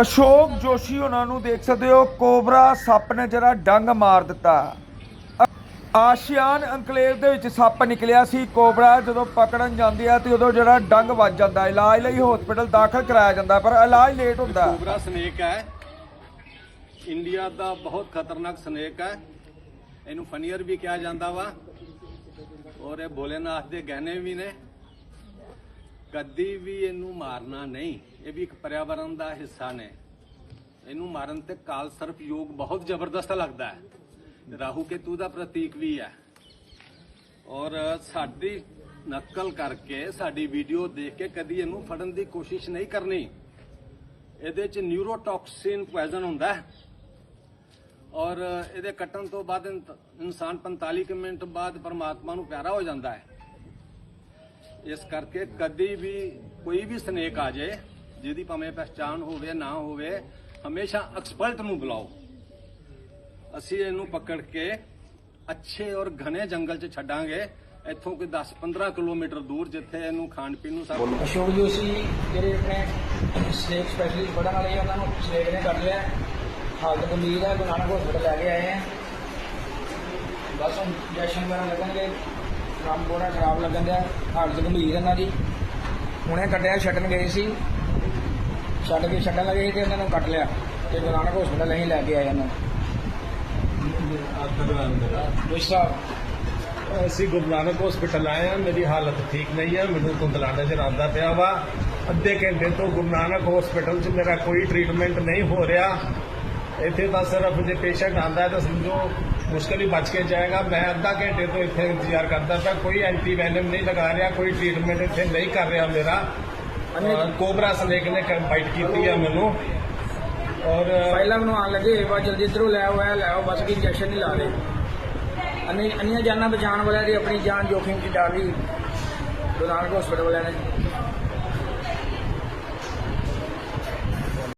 ਅਸ਼ੋਕ ਜੋਸ਼ੀ ਉਹਨਾਂ ਨੂੰ ਦੇਖ ਸਕਦੇ ਹੋ, ਕੋਬਰਾ ਸੱਪ ਨੇ ਜਿਹੜਾ ਡੰਗ ਮਾਰ ਦਿੱਤਾ। ਅ- ਆਸ਼ੀਆਨ ਅੰਕਲੇਵ ਦੇ ਵਿੱਚ ਸੱਪ ਨਿਕਲਿਆ ਸੀ, ਕੋਬਰਾ ਜਦੋਂ ਪਕੜਨ ਜਾਂਦੀ ਆ ਤੇ ਉਦੋਂ ਜਿਹੜਾ ਡੰਗ ਵੱਜ ਜਾਂਦਾ, ਇਲਾਜ ਲਈ ਹਸਪੀਟਲ ਦਾਖਲ ਕਰਾਇਆ ਜਾਂਦਾ, ਪਰ ਇਲਾਜ ਲੇਟ ਹੁੰਦਾ। ਕੋਬਰਾ ਸਨੇਕ ਹੈ। ਇੰਡੀਆ ਦਾ ਬਹੁਤ ਖਤਰਨਾਕ ਸਨੇਕ ਹੈ। ਇਹਨੂੰ ਫਨੀਅਰ ਵੀ ਕਿਹਾ ਜਾਂਦਾ ਵਾ। ਔਰ ਇਹ ਭੋਲੇਨਾਥ ਦੇ ਗਹਿਣੇ ਵੀ ਨੇ। ਕਦੀ ਵੀ ਇਹਨੂੰ ਮਾਰਨਾ ਨਹੀਂ, ਇਹ ਵੀ ਇੱਕ ਪਰਿਆਵਰਣ ਦਾ ਹਿੱਸਾ ਨੇ। ਇਹਨੂੰ ਮਾਰਨ ਤੇ ਕਾਲ ਸਰਪ ਯੋਗ ਬਹੁਤ ਜ਼ਬਰਦਸਤ ਲੱਗਦਾ ਹੈ। ਰਾਹੂ ਕੇਤੂ ਦਾ ਪ੍ਰਤੀਕ ਵੀ ਹੈ। ਔਰ ਸਾਡੀ ਨਕਲ ਕਰਕੇ, ਸਾਡੀ ਵੀਡੀਓ ਦੇਖ ਕੇ ਕਦੀ ਇਹਨੂੰ ਫੜਨ ਦੀ ਕੋਸ਼ਿਸ਼ ਨਹੀਂ ਕਰਨੀ। ਇਹਦੇ ਚ ਨਿਊਰੋਟੌਕਸਿਨ ਪੋਇਜ਼ਨ ਹੁੰਦਾ ਹੈ। ਔਰ ਇਹਦੇ ਕੱਟਣ ਤੋਂ ਬਾਅਦ ਇਨਸਾਨ 45 ਕੁ ਮਿੰਟ ਬਾਅਦ ਪਰਮਾਤਮਾ ਨੂੰ ਪਿਆਰਾ ਹੋ ਜਾਂਦਾ ਹੈ। ਇਸ ਕਰਕੇ ਕਦੀ ਵੀ ਕੋਈ ਵੀ ਸਨੇਕ ਆ ਜਾਏ, ਜਿਹਦੀ ਭਾਵੇਂ ਪਛਾਣ ਹੋਵੇ, ਨਾ ਹੋਵੇ, ਹਮੇਸ਼ਾ ਐਕਸਪਰਟ ਨੂੰ ਬੁਲਾਓ। ਅਸੀਂ ਇਹਨੂੰ ਪਕੜ ਕੇ ਅੱਛੇ ਔਰ ਘਨੇ ਜੰਗਲ 'ਚ ਛੱਡਾਂਗੇ। ਇੱਥੋਂ ਕੋਈ 10-15 ਕਿਲੋਮੀਟਰ ਦੂਰ ਜਿੱਥੇ ਇਹਨੂੰ ਖਾਣ ਪੀਣ ਨੂੰ ਸਭ ਅਸ਼ੋਕ ਜੋਸ਼ੀ ਜਿਹੜੇ ਆਪਣੇ ਸਟੇਟ ਸਪੈਸ਼ਲਿਸਟ ਪੜਨ ਵਾਲੇ ਉਹਨਾਂ ਨੂੰ ਸਟੇਟ ਨੇ ਕਰ ਲਿਆ। ਹਾਲਤ ਗੰਭੀਰ ਹੈ ਗੁਰੂ ਨਾਨਕ ਲੈ ਕੇ ਆਏ ਆ। ਬਸ ਹੁਣ ਇੰਜੈਕਸ਼ਨ ਵਗੈਰਾ ਲੱਗਣਗੇ। ਕੰਮ ਬੋੜਾ ਖਰਾਬ ਲੱਗਣ ਦਿਆ, ਹਾਲਤ ਗੰਭੀਰ ਇਹਨਾਂ ਦੀ। ਹੁਣੇ ਕੱਟਿਆ ਛੱਡਣ ਗਏ ਸੀ। ਛੱਡ ਕੇ ਛੱਡਣ ਲੱਗੇ ਸੀ ਤੇ ਇਹਨਾਂ ਨੂੰ ਕੱਟ ਲਿਆ। ਤੇ ਗੁਰੂ ਨਾਨਕ ਹਸਪੀਟਲ ਅਸੀਂ ਲੈ ਕੇ ਆਏ ਇਹਨਾਂ ਨੂੰ। ਜੋਸ਼ੀ ਸਾਹਿਬ, ਅਸੀਂ ਗੁਰੂ ਨਾਨਕ ਹਸਪੀਟਲ ਆਏ ਆ ਮੇਰੀ ਹਾਲਤ ਠੀਕ ਨਹੀਂ ਹੈ, ਮੈਨੂੰ ਧੁੰਦਲਾ ਨਜ਼ਰ ਆਉਂਦਾ ਪਿਆ ਵਾ। ਅੱਧੇ ਘੰਟੇ ਤੋਂ ਗੁਰੂ ਨਾਨਕ ਹਸਪੀਟਲ 'ਚ ਮੇਰਾ ਕੋਈ ਟ੍ਰੀਟਮੈਂਟ ਨਹੀਂ ਹੋ ਰਿਹਾ। ਇੱਥੇ ਤਾਂ ਸਿਰਫ ਜੇ ਪੇਸ਼ੈਂਟ ਆਂਦਾ ਤਾਂ ਸਮਝੋ ਮੁਸ਼ਕਲ ਹੀ ਬਚ ਕੇ ਜਾਏਗਾ। ਮੈਂ ਅੱਧਾ ਘੰਟੇ ਤੋਂ ਇੱਥੇ ਇੰਤਜ਼ਾਰ ਕਰਦਾ ਪਿਆ। ਕੋਈ ਐਂਟੀ ਵੈਨਮ ਨਹੀਂ ਲਗਾ ਰਿਹਾ ਕੋਈ ਟ੍ਰੀਟਮੈਂਟ ਇੱਥੇ ਨਹੀਂ ਕਰ ਰਿਹਾ ਮੇਰਾ। ਕੋਬਰਾ ਸਨੇਕ ਨੇ ਬਾਈਟ ਕੀਤੀ ਹੈ ਮੈਨੂੰ। ਔਰ ਪਹਿਲਾਂ ਮੈਨੂੰ ਆਣ ਲੱਗੇ ਬਸ ਜਲਦੀ ਇੱਧਰੋਂ ਲੈ ਆਓ ਲੈ ਆਓ ਬਸ ਕੀ ਇੰਜੈਕਸ਼ਨ ਨਹੀਂ ਲਾ ਰਹੇ। ਅੰਨੀ ਅੰਨੀਆਂ ਜਾਨਾਂ ਬਚਾਉਣ ਵਾਲਿਆਂ ਦੀ ਆਪਣੀ ਜਾਨ ਜੋਖਿਮ 'ਚ ਡਾਲੀ। ਗੁਰੂ ਨਾਨਕ ਹਸਪੀਟਲ ਵਾਲਿਆਂ ਨੇ।